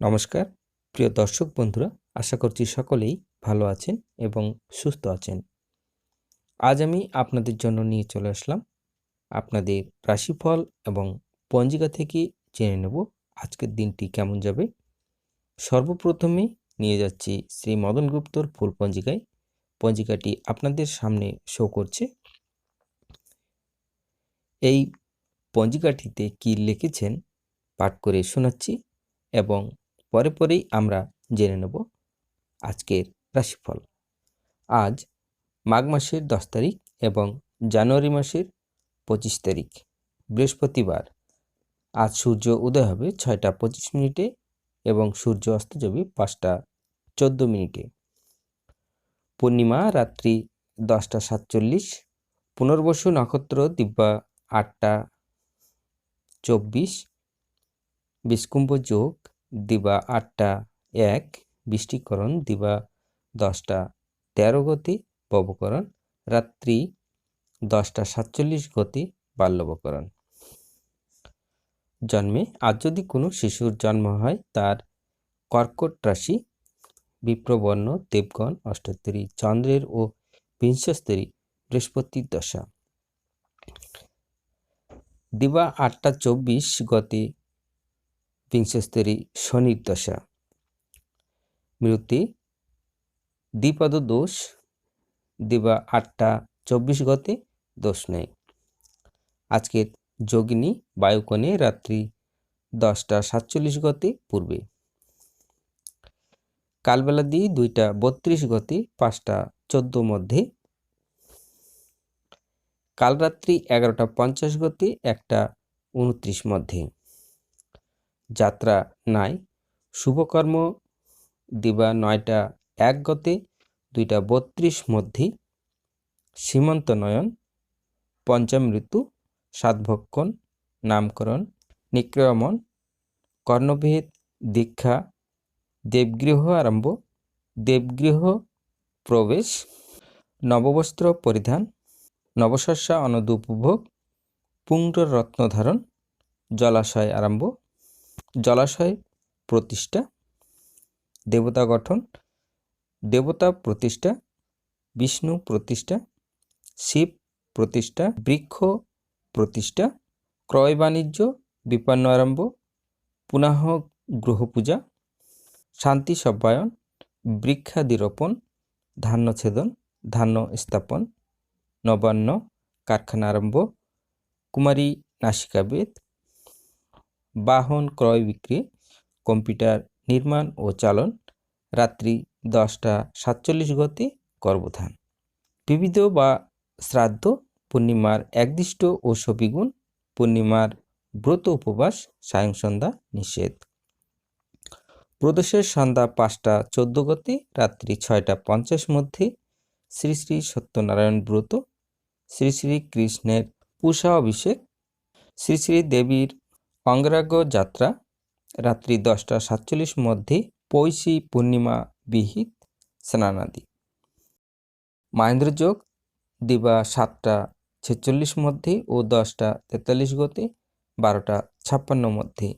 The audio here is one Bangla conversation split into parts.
নমস্কার, প্রিয় দর্শক বন্ধুরা, আশা করছি সকলেই ভালো আছেন এবং সুস্থ আছেন। আজ আমি আপনাদের জন্য নিয়ে চলে আসলাম আপনাদের রাশিফল এবং পঞ্জিকা থেকে জেনে নেব আজকের দিনটি কেমন যাবে। সর্বপ্রথমে নিয়ে যাচ্ছি শ্রী মদন গুপ্তর ফুল পঞ্জিকায়। পঞ্জিকাটি আপনাদের সামনে শো করছে। এই পঞ্জিকাটিতে কি লিখেছেন পাঠ করে শোনাচ্ছি এবং পরে পরেই আমরা জেনে নেব আজকের রাশিফল। আজ মাঘ মাসের দশ তারিখ এবং জানুয়ারি মাসের পঁচিশ তারিখ, বৃহস্পতিবার। আজ সূর্য উদয় হবে ছয়টা পঁচিশ মিনিটে এবং সূর্য অস্ত যাবে পাঁচটা চোদ্দ মিনিটে। পূর্ণিমা রাত্রি দশটা সাতচল্লিশ, পুনর্বসু নক্ষত্র দিব্যা আটটা চব্বিশ, বিষ্কুম্ভ যোগ দিবা আটটা এক, বৃষ্টিকরণ দিবা দশটা। তেরো গতি, ববকরণ। রাত্রি দশটা সাতচল্লিশ গতি, বাল্যবকরণ। জন্মে আজ যদি কোনো শিশুর জন্ম হয়, তার কর্কট রাশি, বিপ্রবর্ণ, দেবগণ অষ্টোত্তরী চন্দ্রের ও বিংশস্তরী বৃহস্পতির দশা। দিবা আটটা চব্বিশ গতে বিংশস্তরী শনির দশা মৃত্যু দ্বিপদ দোষ দিবা আটটা, চব্বিশ গতে দোষ নেই। আজকের যোগিনী বায়ুকণে রাত্রি দশটা সাতচল্লিশ গতে পূর্বে। কালবেলা দিয়ে দুইটা বত্রিশ গতে পাঁচটা চোদ্দ মধ্যে। কাল রাত্রি এগারোটা পঞ্চাশ গতে একটা উনত্রিশ মধ্যে। যাত্রা নাই। শুভকর্ম দিবা নয়টা এক গতে, দুইটা বত্রিশ মধ্যে। সীমন্ত নয়ন, পঞ্চম ঋতু সাতভক্ষণ নামকরণ নিক্রমণ কর্ণভেদ দীক্ষা, দেবগৃহ আরম্ভ, দেবগৃহ প্রবেশ, নববস্ত্র পরিধান, নবশস্যা অনদুপভোগ পুঙ্ড রত্নধারণ, জলাশয় আরম্ভ জলাশয় প্রতিষ্ঠা, দেবতা গঠন, দেবতা প্রতিষ্ঠা, বিষ্ণু প্রতিষ্ঠা, শিব প্রতিষ্ঠা, বৃক্ষ প্রতিষ্ঠা, ক্রয় বাণিজ্য, বিপন্ন আরম্ভ পুনঃ গ্রহপূজা শান্তি সব্যায়ন বৃক্ষাদিরোপণ ধান্যছেদন ধান্য স্থাপন, নবান্ন, কারখানা আরম্ভ, কুমারী নাসিকাবেদ বাহন ক্রয় বিক্রি, কম্পিউটার নির্মাণ ও চালন, রাত্রি দশটা সাতচল্লিশ গতি গর্ভধান। বিবিধ বা শ্রাদ্ধ, পূর্ণিমার একদিষ্ট ও সবিগুণ, পূর্ণিমার ব্রত উপবাস, সায়ং সন্ধ্যা নিষেধ। প্রদেশের সন্ধ্যা পাঁচটা চোদ্দ গতি, রাত্রি ছয়টা পঞ্চাশ মধ্যে শ্রী শ্রী সত্যনারায়ণ ব্রত, শ্রী শ্রী কৃষ্ণের পূষা অভিষেক, শ্রী শ্রী দেবীর অঙ্গরাগ যাত্রা, রাত্রি দশটা সাতচল্লিশ মধ্যে পৈশী পূর্ণিমা বিহিত স্নানাদি। মাহেন্দ্রযোগ দিবা সাতটা ছেচল্লিশ মধ্যে ও দশটা তেতাল্লিশ গতে বারোটা ছাপ্পান্ন মধ্যে।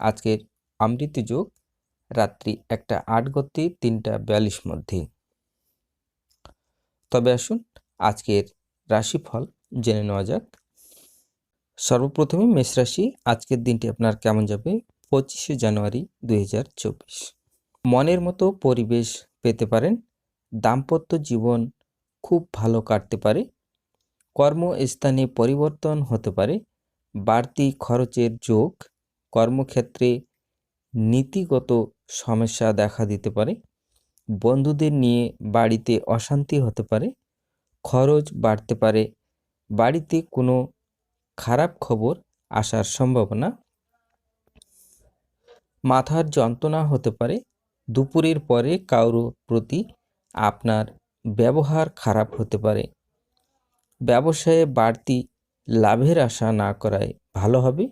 আজকের আমৃত যোগ রাত্রি একটা আট গতে তিনটা বিয়াল্লিশ মধ্যে। তবে আসুন আজকের রাশিফল জেনে নেওয়া যাক। সর্বপ্রথমে মেষ রাশি, আজকের দিনটি আপনার কেমন যাবে? পঁচিশে জানুয়ারি দু হাজার চব্বিশ। মনের মতো পরিবেশ পেতে পারেন। দাম্পত্য জীবন খুব ভালো কাটতে পারে। কর্মস্থানে পরিবর্তন হতে পারে। বাড়তি খরচের যোগ কর্মক্ষেত্রে নীতিগত সমস্যা দেখা দিতে পারে। বন্ধুদের নিয়ে বাড়িতে অশান্তি হতে পারে। খরচ বাড়তে পারে। বাড়িতে কোনো খারাপ খবর আসার সম্ভাবনা। মাথার যন্ত্রণা হতে পারে। দুপুরের পরে কারও প্রতি আপনার ব্যবহার খারাপ হতে পারে। ব্যবসায়ে বাড়তি লাভের আশা না করায় ভালো হবে।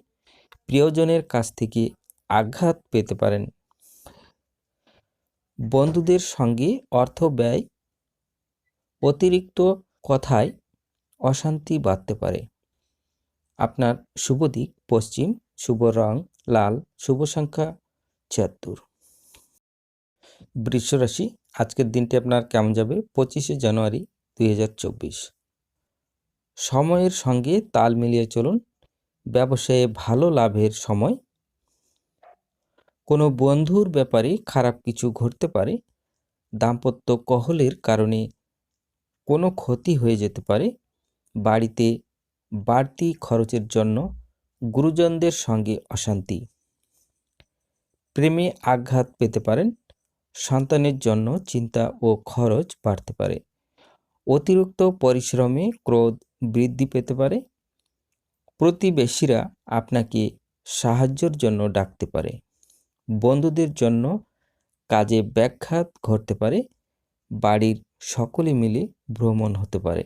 প্রিয়জনের কাছ থেকে আঘাত পেতে পারেন। বন্ধুদের সঙ্গে অর্থ ব্যয় অতিরিক্ত কথায় অশান্তি বাড়তে পারে। আপনার শুভ দিক, পশ্চিম, শুভ রং, লাল, শুভ সংখ্যা ছিয়াত্তর। বৃষ রাশি আজকের দিনটি আপনার কেমন যাবে? পঁচিশে জানুয়ারি দুই হাজার চব্বিশ। সময়ের সঙ্গে তাল মিলিয়ে চলুন। ব্যবসায়ে ভালো লাভের সময়। কোনো বন্ধুর ব্যাপারে খারাপ কিছু ঘটতে পারে। দাম্পত্য কহলের কারণে কোনো ক্ষতি হয়ে যেতে পারে। বাড়িতে বাড়তি খরচের জন্য গুরুজনদের সঙ্গে অশান্তি। প্রেমে আঘাত পেতে পারেন, সন্তানের জন্য চিন্তা ও খরচ বাড়তে পারে। অতিরিক্ত পরিশ্রমে ক্রোধ বৃদ্ধি পেতে পারে। প্রতিবেশীরা আপনাকে সাহায্যের জন্য ডাকতে পারে। বন্ধুদের জন্য কাজে ব্যাঘাত ঘটতে পারে। বাড়ির সকলে মিলে ভ্রমণ হতে পারে।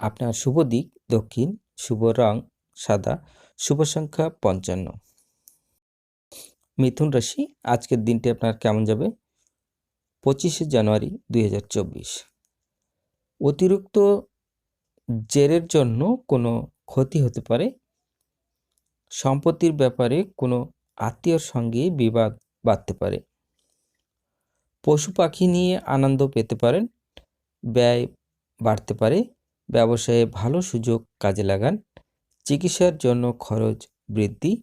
আপনার শুভ দিক, দক্ষিণ, শুভ রং, সাদা, শুভ সংখ্যা পঞ্চান্ন। মিথুন রাশি, আজকের দিনটি আপনার কেমন যাবে? পঁচিশে জানুয়ারি দুই হাজার চব্বিশ। অতিরিক্ত জেরের জন্য কোনো ক্ষতি হতে পারে। সম্পত্তির ব্যাপারে কোনো আত্মীয়র সঙ্গে বিবাদ বাড়তে পারে। পশু পাখি নিয়ে আনন্দ পেতে পারেন। ব্যয় বাড়তে পারে। ব্যবসায়ে ভালো সুযোগ কাজে লাগান। চিকিৎসার জন্য খরচ বৃদ্ধি।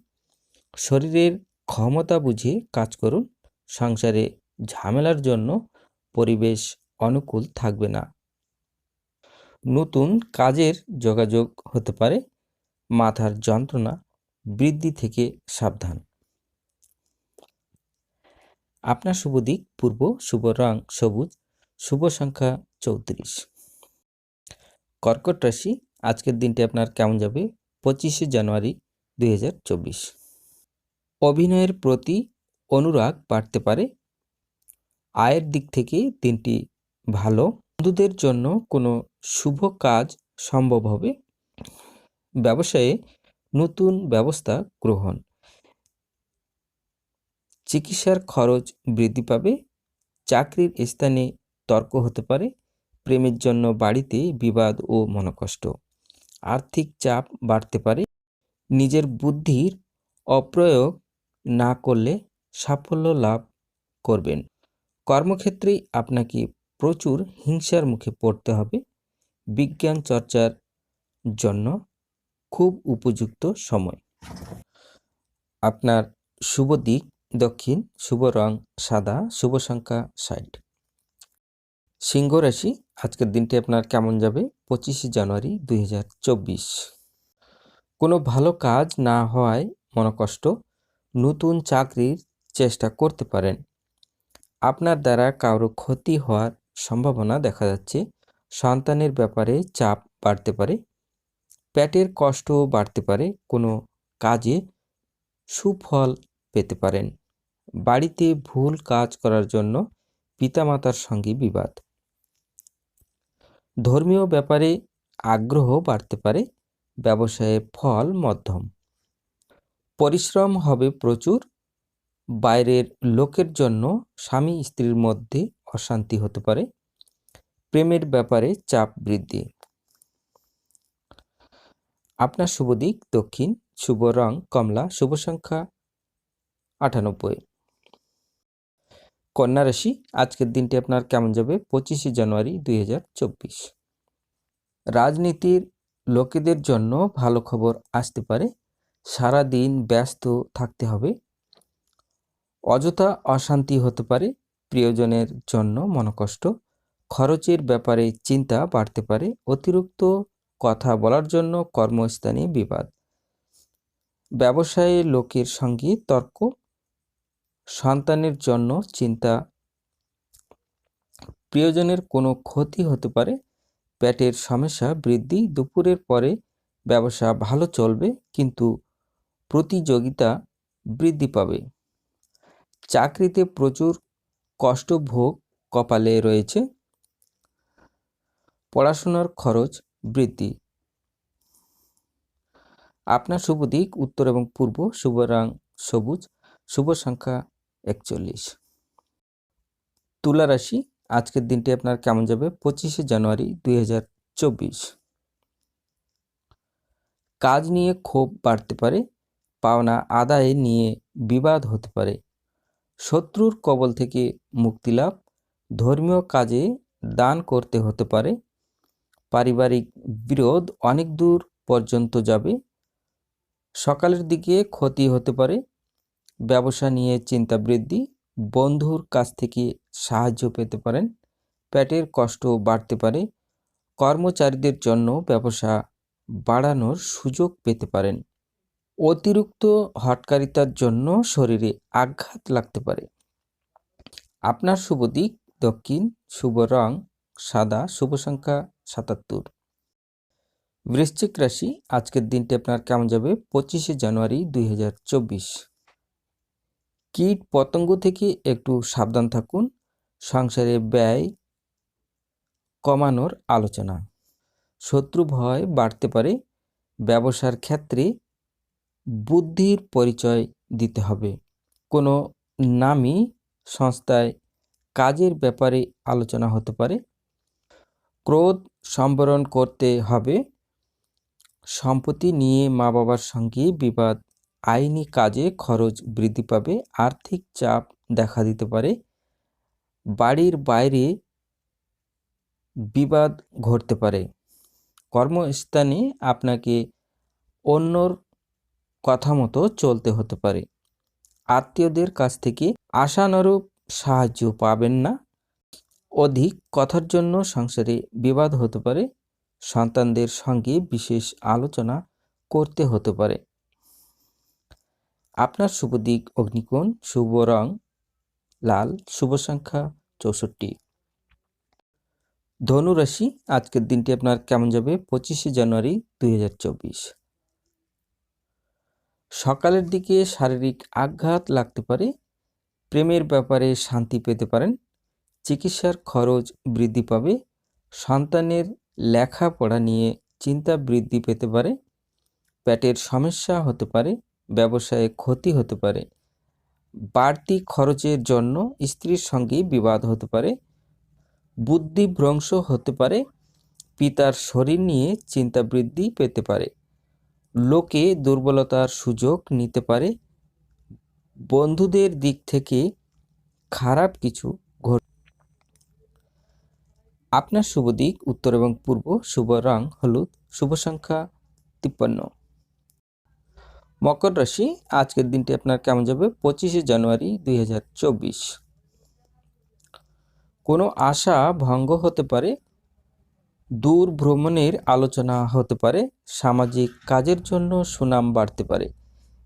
শরীরের ক্ষমতা বুঝে কাজ করুন। সংসারে ঝামেলার জন্য পরিবেশ অনুকূল থাকবে না। নতুন কাজের যোগাযোগ হতে পারে। মাথার যন্ত্রণা বৃদ্ধি থেকে সাবধান। আপনার শুভ দিক, পূর্ব শুভ রং সবুজ। শুভ সংখ্যা চৌত্রিশ। কর্কট রাশি, আজকের দিনটি আপনার কেমন যাবে? পঁচিশে জানুয়ারি দুই হাজার চব্বিশ। অভিনয়ের প্রতি অনুরাগ বাড়তে পারে। আয়ের দিক থেকে দিনটি ভালো। বন্ধুদের জন্য কোনো শুভ কাজ সম্ভব হবে। ব্যবসায়ে নতুন ব্যবস্থা গ্রহণ। চিকিৎসার খরচ বৃদ্ধি পাবে। চাকরির স্থানে তর্ক হতে পারে। প্রেমের জন্য বাড়িতে বিবাদ ও মনকষ্ট। আর্থিক চাপ বাড়তে পারে। নিজের বুদ্ধির অপ্রয়োগ না করলে সাফল্য লাভ করবেন। কর্মক্ষেত্রে আপনাকে প্রচুর হিংসার মুখে পড়তে হবে। বিজ্ঞান চর্চার জন্য খুব উপযুক্ত সময়। আপনার শুভ দিক দক্ষিণ, শুভ রং সাদা, শুভ সংখ্যা ষাট। সিংহ রাশি আজকের দিনটি আপনার কেমন যাবে? পঁচিশে জানুয়ারি দুই হাজার চব্বিশ। কোনো ভালো কাজ না হওয়ায় মনকষ্ট, নতুন চাকরির চেষ্টা করতে পারেন। আপনার দ্বারা কারও ক্ষতি হওয়ার সম্ভাবনা দেখা যাচ্ছে। সন্তানের ব্যাপারে চাপ বাড়তে পারে। পেটের কষ্ট বাড়তে পারে। কোনো কাজে সুফল পেতে পারেন। বাড়িতে ভুল কাজ করার জন্য পিতামাতার সঙ্গে বিবাদ। ধর্মীয় ব্যাপারে আগ্রহ বাড়তে পারে, ব্যবসায়ে ফল, মধ্যম। পরিশ্রম হবে প্রচুর, বাইরের লোকের জন্য স্বামী স্ত্রীর মধ্যে অশান্তি হতে পারে, প্রেমের ব্যাপারে চাপ বৃদ্ধি। আপনার শুভ দিক, দক্ষিণ, শুভ রং, কমলা, শুভ সংখ্যা আটানব্বই। কন্যা রাশি, আজকের দিনটি আপনার কেমন যাবে? পঁচিশে জানুয়ারি দুই হাজার চব্বিশ। রাজনীতির লোকেদের জন্য ভালো খবর আসতে পারে। সারা দিন ব্যস্ত থাকতে হবে। অযথা অশান্তি হতে পারে। প্রিয়জনের জন্য মনকষ্ট। খরচের ব্যাপারে চিন্তা বাড়তে পারে। অতিরিক্ত কথা বলার জন্য কর্মস্থানে বিবাদ। ব্যবসায়ে লোকের সঙ্গে তর্ক সন্তানের জন্য চিন্তা। প্রিয়জনের কোনো ক্ষতি হতে পারে। পেটের সমস্যা বৃদ্ধি, দুপুরের পরে ব্যবসা ভালো চলবে, কিন্তু প্রতিযোগিতা বৃদ্ধি পাবে। চাকরিতে প্রচুর কষ্ট ভোগ কপালে রয়েছে। পড়াশোনার খরচ বৃদ্ধি। আপনার শুভ দিক, উত্তর এবং পূর্ব, শুভ রং সবুজ, শুভ সংখ্যা একচল্লিশ। তুলা রাশি, আজকের দিনটি আপনার কেমন যাবে? পঁচিশে জানুয়ারি দুই হাজার চব্বিশ। কাজ নিয়ে ক্ষোভ বাড়তে পারে, পাওনা আদায় নিয়ে বিবাদ হতে পারে। শত্রুর কবল থেকে মুক্তি লাভ, ধর্মীয় কাজে দান করতে হতে পারে। পারিবারিক বিরোধ অনেক দূর পর্যন্ত যাবে। সকালের দিকে ক্ষতি হতে পারে ব্যবসা নিয়ে চিন্তা বৃদ্ধি, বন্ধুর কাছ থেকে সাহায্য পেতে পারেন, পেটের কষ্ট বাড়তে পারে, কর্মচারীদের জন্য ব্যবসা বাড়ানোর সুযোগ পেতে পারেন। অতিরিক্ত হটকারিতার জন্য শরীরে আঘাত লাগতে পারে। আপনার শুভ দিক, দক্ষিণ, শুভ রং, সাদা, শুভ সংখ্যা সাতাত্তর। বৃশ্চিক রাশি, আজকের দিনটি আপনার কেমন যাবে? পঁচিশে জানুয়ারি দুই হাজার চব্বিশ। কীট পতঙ্গ থেকে একটু সাবধান থাকুন। সংসারে ব্যয় কমানোর আলোচনা। শত্রু ভয় বাড়তে পারে। ব্যবসার ক্ষেত্রে বুদ্ধির পরিচয় দিতে হবে। কোনো নামী সংস্থায় কাজের ব্যাপারে আলোচনা হতে পারে। ক্রোধ সম্বরণ করতে হবে। সম্পত্তি নিয়ে মা বাবার সঙ্গে বিবাদ আইনি কাজে খরচ বৃদ্ধি পাবে, আর্থিক চাপ দেখা দিতে পারে, বাড়ির বাইরে বিবাদ ঘটতে পারে। কর্মস্থানে আপনাকে অন্যর কথা মতো চলতে হতে পারে। আত্মীয়দের কাছ থেকে আশানুরূপ সাহায্য পাবেন না। অধিক কথার জন্য সংসারে বিবাদ হতে পারে। সন্তানদের সঙ্গে বিশেষ আলোচনা করতে হতে পারে। আপনার শুভ দিক অগ্নিকোণ, শুভ রং লাল, শুভ সংখ্যা চৌষট্টি। ধনুরাশি আজকের দিনটি আপনার কেমন যাবে? পঁচিশে জানুয়ারি দুই হাজার চব্বিশ। সকালের দিকে শারীরিক আঘাত লাগতে পারে, প্রেমের ব্যাপারে শান্তি পেতে পারেন, চিকিৎসার খরচ বৃদ্ধি পাবে, সন্তানের লেখাপড়া নিয়ে চিন্তা বৃদ্ধি পেতে পারে, পেটের সমস্যা হতে পারে ব্যবসায়ে ক্ষতি হতে পারে। বাড়তি খরচের জন্য স্ত্রীর সঙ্গে বিবাদ হতে পারে। বুদ্ধিভ্রংশ হতে পারে। পিতার শরীর নিয়ে চিন্তা বৃদ্ধি পেতে পারে। লোকে দুর্বলতার সুযোগ নিতে পারে। বন্ধুদের দিক থেকে খারাপ কিছু ঘট আপনার শুভ দিক, উত্তর এবং পূর্ব শুভ রং, হলুদ, শুভ সংখ্যা তিপ্পান্ন। মকর রাশি, আজকের দিনটি আপনার কেমন যাবে? পঁচিশে জানুয়ারি দুই হাজার চব্বিশ। কোনো আশা ভঙ্গ হতে পারে, দূর ভ্রমণের আলোচনা হতে পারে, সামাজিক কাজের জন্য সুনাম বাড়তে পারে,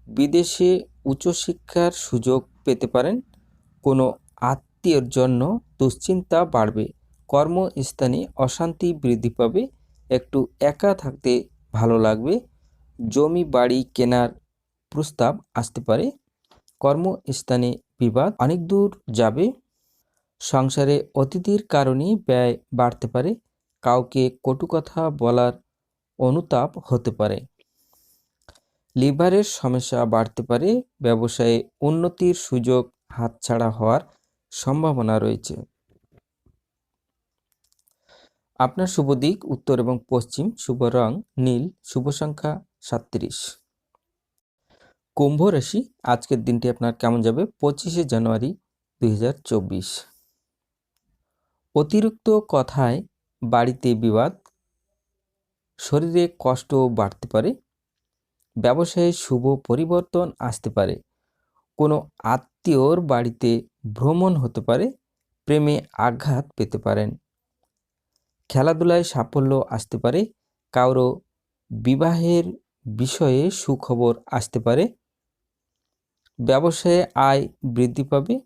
বিদেশে উচ্চশিক্ষার সুযোগ পেতে পারেন, কোনো আত্মীয়র জন্য দুশ্চিন্তা বাড়বে, কর্মস্থানে অশান্তি বৃদ্ধি পাবে, একটু একা থাকতে ভালো লাগবে, জমি বাড়ি কেনার প্রস্তাব আসতে পারে। কর্মস্থানে বিবাদ অনেক দূর যাবে। সংসারে অতিথির কারণে ব্যয় বাড়তে পারে। কাউকে কটু কথা বলার অনুতাপ হতে পারে। লিভারের সমস্যা বাড়তে পারে। ব্যবসায়ে উন্নতির সুযোগ হাতছাড়া হওয়ার সম্ভাবনা রয়েছে। আপনার শুভ দিক, উত্তর এবং পশ্চিম, শুভ রং, নীল, শুভ সংখ্যা সাত্রিশ কুম্ভ রাশি, আজকের দিনটি আপনার কেমন যাবে? পঁচিশে জানুয়ারি দুই হাজার চব্বিশ। অতিরিক্ত কথায় বাড়িতে বিবাদ, শরীরে কষ্ট বাড়তে পারে, ব্যবসায়ে শুভ পরিবর্তন আসতে পারে, কোনো আত্মীয়র বাড়িতে ভ্রমণ হতে পারে, প্রেমে আঘাত পেতে পারেন, খেলাধুলায় সাফল্য আসতে পারে, কারও বিবাহের বিষয়ে সুখবর আসতে পারে ব্যবসায়ে আয় বৃদ্ধি পাবে,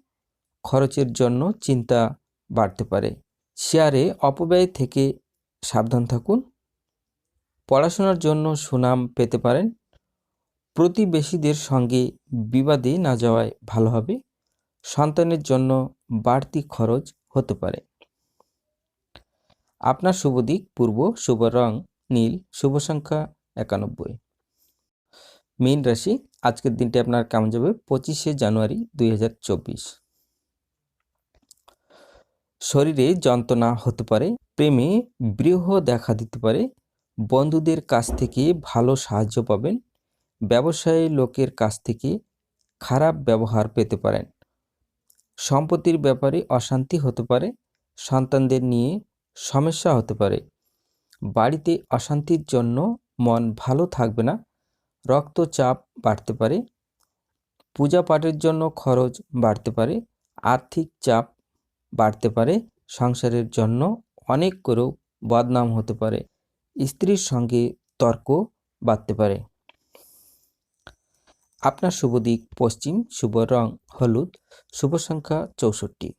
খরচের জন্য চিন্তা বাড়তে পারে। শেয়ারে অপব্যয় থেকে সাবধান থাকুন। পড়াশোনার জন্য সুনাম পেতে পারেন। প্রতিবেশীদের সঙ্গে বিবাদে না যাওয়ায় ভালো হবে। সন্তানের জন্য বাড়তি খরচ হতে পারে। আপনার শুভ দিক, পূর্ব শুভ রং, নীল, শুভ সংখ্যা একানব্বই। মীন রাশি আজকের দিনটি আপনার কেমন যাবে? পঁচিশে জানুয়ারি দুই হাজার চব্বিশ। শরীরে যন্ত্রণা হতে পারে, প্রেমে বৃহ দেখা দিতে পারে, বন্ধুদের কাছ থেকে ভালো সাহায্য পাবেন, ব্যবসায়ী লোকের কাছ থেকে খারাপ ব্যবহার পেতে পারেন। সম্পত্তির ব্যাপারে অশান্তি হতে পারে, সন্তানদের নিয়ে সমস্যা হতে পারে। বাড়িতে অশান্তির জন্য মন ভালো থাকবে না রক্তচাপ বাড়তে পারে, পূজা পাঠের জন্য খরচ বাড়তে পারে, আর্থিক চাপ বাড়তে পারে, সংসারের জন্য অনেক করেও বদনাম হতে পারে, স্ত্রীর সঙ্গে তর্ক বাড়তে পারে। আপনার শুভ দিক, পশ্চিম, শুভ রং, হলুদ, শুভ সংখ্যা চৌষট্টি।